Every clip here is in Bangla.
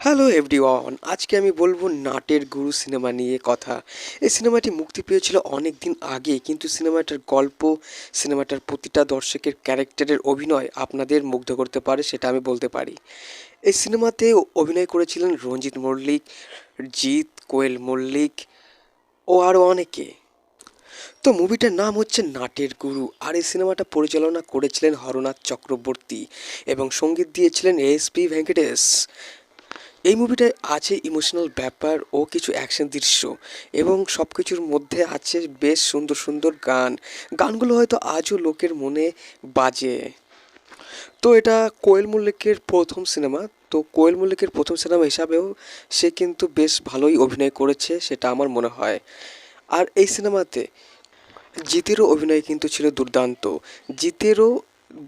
হ্যালো এভরিওয়ান আজকে আমি বলব নাটের গুরু সিনেমা নিয়ে কথা। এই সিনেমাটি মুক্তি পেয়েছিল অনেক দিন আগে কিন্তু সিনেমাটার গল্প, সিনেমাটার প্রতিটা দর্শকের ক্যারেক্টারের অভিনয় আপনাদের মুগ্ধ করতে পারে, সেটা আমি বলতে পারি। এই সিনেমাতে অভিনয় করেছিলেন রঞ্জিত মল্লিক, জিৎ কোয়েল মল্লিক ও আরও অনেকে। তো মুভিটার নাম হচ্ছে নাটের গুরু, আর এই সিনেমাটা পরিচালনা করেছিলেন হরনাথ চক্রবর্তী এবং সংগীত দিয়েছিলেন এস পি ভেঙ্কটেশ। এই মুভিটায় আছে ইমোশনাল ব্যাপার ও কিছু অ্যাকশন দৃশ্য এবং সব কিছুর মধ্যে আছে বেশ সুন্দর সুন্দর গান। গানগুলো হয়তো আজও লোকের মনে বাজে। তো এটা কোয়েল মল্লিকের প্রথম সিনেমা তো কোয়েল মল্লিকের প্রথম সিনেমা হিসাবেও সে কিন্তু বেশ ভালোই অভিনয় করেছে, সেটা আমার মনে হয়। আর এই সিনেমাতে জিতেরও অভিনয় কিন্তু ছিল দুর্দান্ত। জিতেরও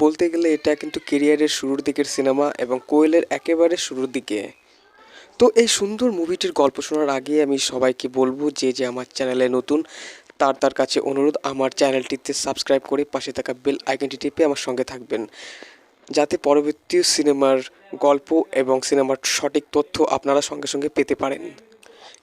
বলতে গেলে এটা কিন্তু কেরিয়ারের শুরুর দিকের সিনেমা এবং কোয়েলের একেবারে শুরুর দিকে। তো এই সুন্দর মুভিটির গল্প শোনার আগে আমি সবাইকে বলব যে যে আমার চ্যানেলে নতুন, তার তার কাছে অনুরোধ, আমার চ্যানেলটিতে সাবস্ক্রাইব করে পাশে থাকা বেল আইকনটি টিপে আমার সঙ্গে থাকবেন। যাতে পরবর্তী সিনেমার গল্প এবং সিনেমার সঠিক তথ্য আপনারা সঙ্গে সঙ্গে পেতে পারেন।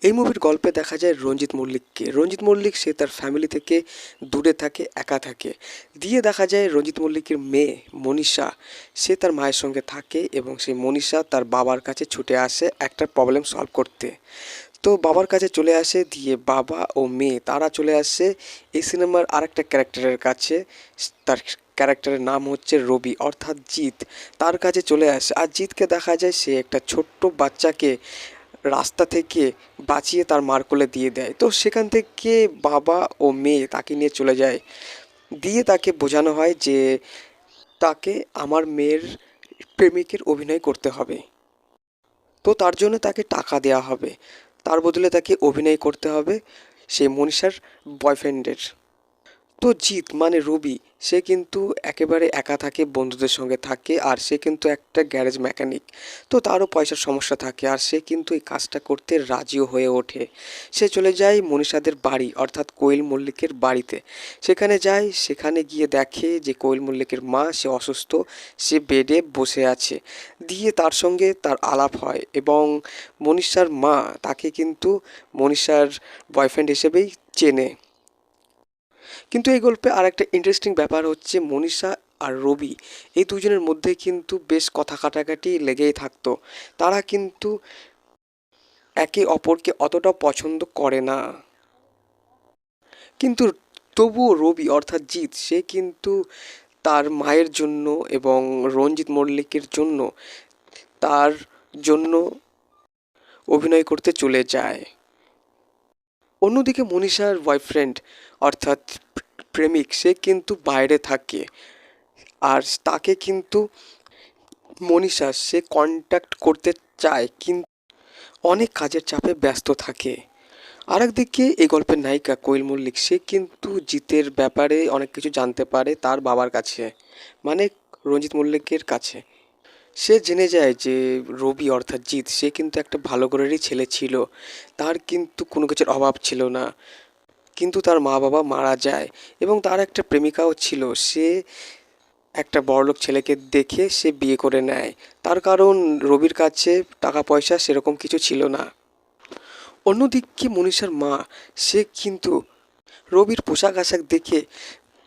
এই মুভির গল্পে দেখা যায় রঞ্জিত মল্লিককে। রঞ্জিত মল্লিক, সে তার ফ্যামিলি থেকে দূরে থাকে, একা থাকে। দিয়ে দেখা যায় রঞ্জিত মল্লিকের মেয়ে মনীষা, সে তার মায়ের সঙ্গে থাকে এবং সেই মনীষা তার বাবার কাছে ছুটে আসে একটা প্রবলেম সলভ করতে। তো বাবার কাছে চলে আসে, দিয়ে বাবা ও মেয়ে তারা চলে আসে এই সিনেমার আরেকটা ক্যারেক্টারের কাছে। তার ক্যারেক্টারের নাম হচ্ছে রবি, অর্থাৎ জিৎ। তার কাছে চলে আসে। আর জিৎকে দেখা যায় সে একটা ছোট্ট বাচ্চাকে রাস্তা থেকে বাঁচিয়ে তার মার কোলে দিয়ে দেয়। তো সেখান থেকে বাবা ও মেয়ে তাকে নিয়ে চলে যায়। দিয়ে তাকে বোঝানো হয় যে তাকে আমার মেয়ের প্রেমিকের অভিনয় করতে হবে। তো তার জন্য তাকে টাকা দেওয়া হবে। তার বদলে তাকে অভিনয় করতে হবে সেই মনীষার বয়ফ্রেন্ডের তো জিৎ মানে রবি। সে কিন্তু একেবারে একা থাকে, বন্ধুদের সঙ্গে থাকে, আর সে কিন্তু একটা গ্যারেজ মেকানিক। তো তারও পয়সার সমস্যা থাকে, আর সে কিন্তু এই কাজটা করতে রাজিও হয়ে ওঠে। সে চলে যায় মনীষাদের বাড়ি, অর্থাৎ কোয়েল মল্লিকের বাড়িতে। সেখানে যায়, সেখানে গিয়ে দেখে যে কোয়েল মল্লিকের মা, সে অসুস্থ, সে বেডে বসে আছে। দিয়ে তার সঙ্গে তার আলাপ হয় এবং মনীষার মা তাকে কিন্তু মনীষার বয়ফ্রেন্ড হিসেবেই চেনে। কিন্তু এই গল্পে আর একটা ইন্টারেস্টিং ব্যাপার হচ্ছে মনীষা আর রবি। এই দুজনের মধ্যে কিন্তু বেশ কথা কাটাকাটি লেগেই থাকতো। তারা কিন্তু একে অপরকে অতটা পছন্দ করে না। কিন্তু তবুও রবি অর্থাৎ জিৎ, সে কিন্তু তার মায়ের জন্য এবং রঞ্জিত মল্লিকের জন্য তার জন্য অভিনয় করতে চলে যায়। অন্যদিকে মনীষার বয়ফ্রেন্ড অর্থাৎ প্রেমিক, সে কিন্তু বাইরে থাকে। আর তাকে কিন্তু মনীষা, সে কন্ট্যাক্ট করতে চায় কিন্তু অনেক কাজের চাপে ব্যস্ত থাকে। আরেকদিকে এই গল্পের নায়িকা কোয়েল মল্লিক, সে কিন্তু জিতের ব্যাপারে অনেক কিছু জানতে পারে তার বাবার কাছে মানে রঞ্জিত মল্লিকের কাছে। সে জেনে যায় যে রবি, অর্থাৎ জিৎ, সে কিন্তু একটা ভালো ঘরেরই ছেলে ছিল। তার কিন্তু কোনো কিছুর অভাব ছিল না। কিন্তু তার মা বাবা মারা যায় এবং তার একটা প্রেমিকাও ছিল। সে একটা বড়লোক ছেলেকে দেখে সে বিয়ে করে নেয়। তার কারণ রবির কাছে টাকা পয়সা সেরকম কিছু ছিল না। অন্যদিকে মনীষার মা? সে কিন্তু রবির পোশাক আশাক দেখে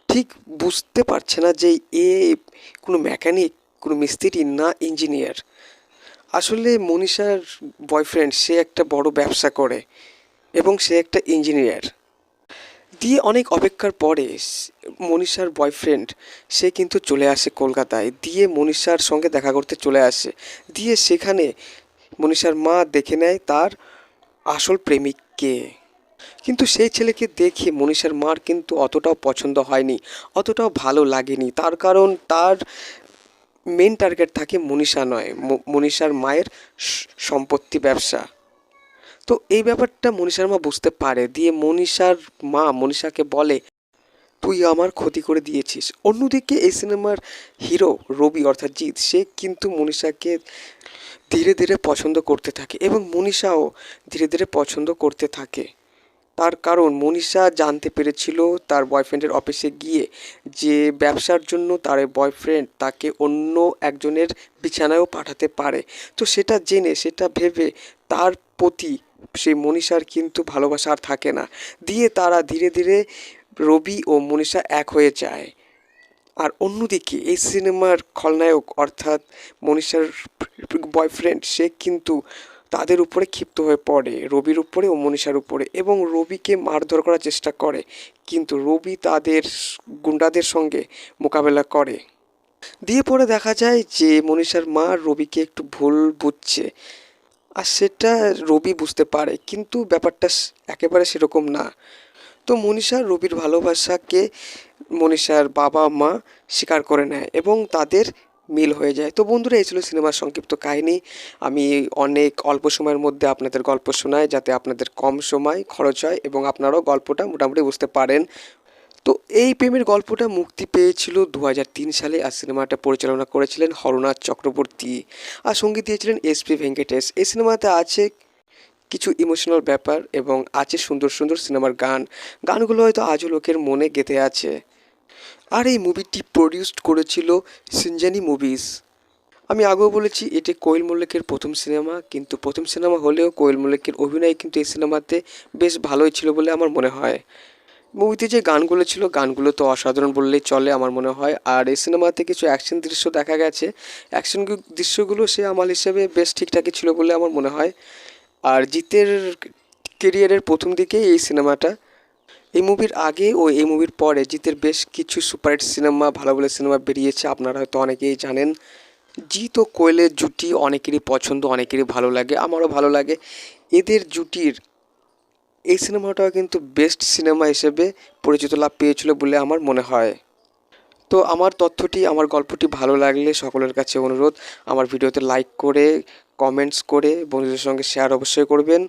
ঠিক বুঝতে পারছে না যে এ কোনো মেকানিক, কোনো মিস্ত্রি না ইঞ্জিনিয়ার। আসলে মনীষার বয়ফ্রেন্ড, সে একটা বড় ব্যবসা করে এবং সে একটা ইঞ্জিনিয়ার। দিয়ে অনেক অপেক্ষার পরে মনীষার বয়ফ্রেন্ড সে কিন্তু চলে আসে কলকাতায়। দিয়ে মনীষার সঙ্গে দেখা করতে চলে আসে। দিয়ে সেখানে মনীষার মা দেখে নেয় তার আসল প্রেমিককে। কিন্তু সেই ছেলেকে দেখে মনীষার মার কিন্তু অতটাও পছন্দ হয়নি, অতটাও ভালো লাগেনি। তার কারণ তার মেন টার্গেট থাকে মনীষা নয় মনীষার মায়ের সম্পত্তি ব্যবসা। তো এই ব্যাপারটা মনীষার মা বুঝতে পারে। দিয়ে মনীষার মা মনীষাকে বলে, তুই আমার ক্ষতি করে দিয়েছিস। অন্যদিকে এই সিনেমার হিরো রবি অর্থাৎ জিৎ, সে কিন্তু মনীষাকে ধীরে ধীরে পছন্দ করতে থাকে এবং মনীষাও ধীরে ধীরে পছন্দ করতে থাকে। তার কারণ, মনীষা জানতে পেরেছিল তার বয়ফ্রেন্ডের অফিসে গিয়ে যে ব্যবসার জন্য তার বয়ফ্রেন্ড তাকে অন্য একজনের বিছানায়ও পাঠাতে পারে। তো সেটা জেনে, সেটা ভেবে তার প্রতি সেই মনীষার কিন্তু ভালোবাসা আর থাকে না। দিয়ে তারা ধীরে ধীরে রবি ও মনীষা এক হয়ে যায়। আর অন্যদিকে এই সিনেমার খলনায়ক অর্থাৎ মনীষার বয়ফ্রেন্ড সে কিন্তু তাদের উপরে ক্ষিপ্ত হয়ে পড়ে, রবির উপরে ও মনীষার উপরে এবং রবিকে মারধর করার চেষ্টা করে। কিন্তু রবি তাদের গুন্ডাদের সঙ্গে মোকাবেলা করে। দিয়ে পরে দেখা যায় যে মনীষার মা রবিকে একটু ভুল বুঝছে। আর সেটা রবি বুঝতে পারে, কিন্তু ব্যাপারটা একেবারে সেরকম না। তো মনীষা রবির ভালোবাসাকে মনীষার বাবা মা স্বীকার করে নেয় এবং তাদের মিল হয়ে যায়। তো বন্ধুরা, এই ছিল সিনেমার সংক্ষিপ্ত কাহিনী। আমি অনেক অল্প সময়ের মধ্যে আপনাদের গল্প শোনাই যাতে আপনাদের কম সময় খরচ হয় এবং আপনারাও গল্পটা মোটামুটি বুঝতে পারেন। তো এই প্রেমের গল্পটা মুক্তি পেয়েছিল দু হাজার তিন সালে আর সিনেমাটা পরিচালনা করেছিলেন হরনাথ চক্রবর্তী আর সংগীত দিয়েছিলেন এস পি ভেঙ্কটেশ। এই সিনেমাতে আছে কিছু ইমোশনাল ব্যাপার এবং আছে সুন্দর সুন্দর সিনেমার গান। গানগুলো হয়তো আজও লোকের মনে গেঁথে আছে। আর এই মুভিটি প্রডিউসড করেছিল সিনজানি মুভিজ। আমি আগেও বলেছি, এটি কোয়েল মল্লিকের প্রথম সিনেমা, কিন্তু প্রথম সিনেমা হলেও কোয়েল মল্লিকের অভিনয় কিন্তু এই সিনেমাতে বেশ ভালোই ছিল বলে আমার মনে হয়। মুভিতে যে গানগুলো ছিল, গানগুলো তো অসাধারণ বললেই চলে আমার মনে হয়। আর এই সিনেমাতে কিছু অ্যাকশন দৃশ্য দেখা গেছে। অ্যাকশন দৃশ্যগুলো সে আমার হিসেবে বেশ ঠিকঠাকই ছিল বলে আমার মনে হয়। আর জিতের কেরিয়ারের প্রথম দিকেই এই সিনেমাটা এই মুভির আগে ও এই মুভির পরে জিতের বেশ কিছু সুপারহিট সিনেমা ভালো ভালো সিনেমা বেরিয়েছে। আপনারা হয়তো অনেকেই জানেন। জিৎ ও কোয়েলের জুটি অনেকেরই পছন্দ, অনেকেরই ভালো লাগে, আমারও ভালো লাগে। এদের জুটির এই সিনেমাটাও কিন্তু বেস্ট সিনেমা হিসেবে পরিচিত লাভ পেয়েছিল বলে আমার মনে হয়। তো আমার তথ্যটি, আমার গল্পটি ভালো লাগলে সকলের কাছে অনুরোধ, আমার ভিডিওতে লাইক করে কমেন্টস করে, বন্ধুদের সঙ্গে শেয়ার অবশ্যই করবেন।